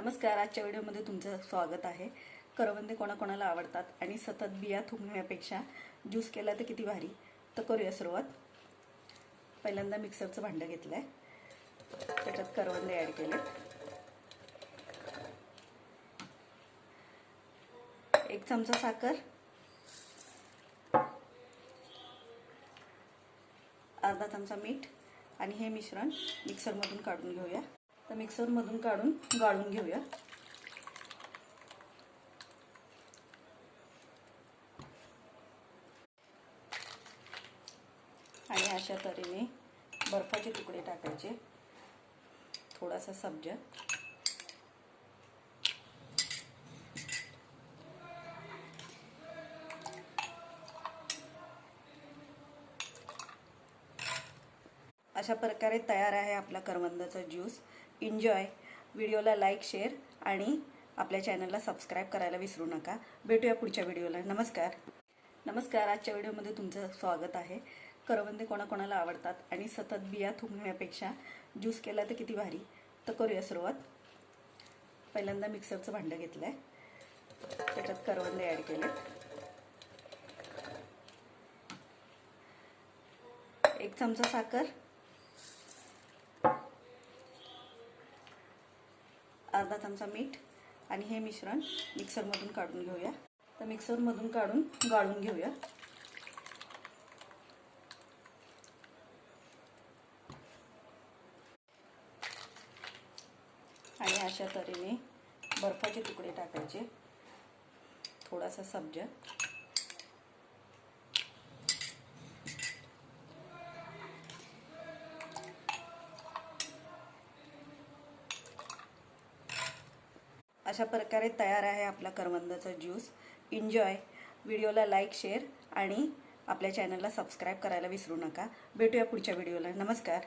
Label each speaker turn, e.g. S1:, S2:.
S1: नमस्कार आजच्या व्हिडिओमध्ये तुमचं स्वागत आहे. करवंदे कोणाकोणाला आवडतात आणि सतत बिया थुंकण्यापेक्षा ज्यूस केला तर किती भारी? तर करूया सुरुवात. पहिल्यांदा मिक्सरचं भांडं घेतलं आहे त्याच्यात करवंदे ॲड केले. एक चमचा साखर. अर्धा चमचा मीठ. आणि हे मिश्रण मिक्सरमधून काढून घेऊया. तर मिक्सरमधून काढून गाळून घेऊया. आणि अशा तऱ्हेने बर्फाचे तुकडे टाकायचे. थोडासा सब्जा. अशा प्रकारे तयार आहे आपला करवंदाचा ज्यूस. एन्जॉय व्हिडिओला लाईक शेअर आणि आपल्या चॅनलला सबस्क्राईब करायला विसरू नका. भेटूया पुढच्या व्हिडिओला नमस्कार. नमस्कार. आजच्या व्हिडिओमध्ये तुमचं स्वागत आहे. करवंदे कोणाकोणाला आवडतात आणि सतत बिया थुंकण्यापेक्षा ज्यूस केला तर किती भारी? तर करूया सुरुवात. पहिल्यांदा मिक्सरचं भांडं घेतलं आहे त्याच्यात करवंदे ॲड केले एक चमचा साखर. अर्धा चमचा मीठ आणि हे मिश्रण मिक्सरमधून काढून घेऊया. तर मिक्सरमधून काढून गाळून घेऊया. आणि अशा तऱ्हेने बर्फाचे तुकडे टाकायचे. थोडासा सब्जा. अशा प्रकारे तयार आहे आपला करवंदाचा ज्यूस. एन्जॉय व्हिडिओला लाईक शेअर आणि आपल्या चॅनलला सबस्क्राईब करायला विसरू नका. भेटूया पुढच्या व्हिडिओला नमस्कार.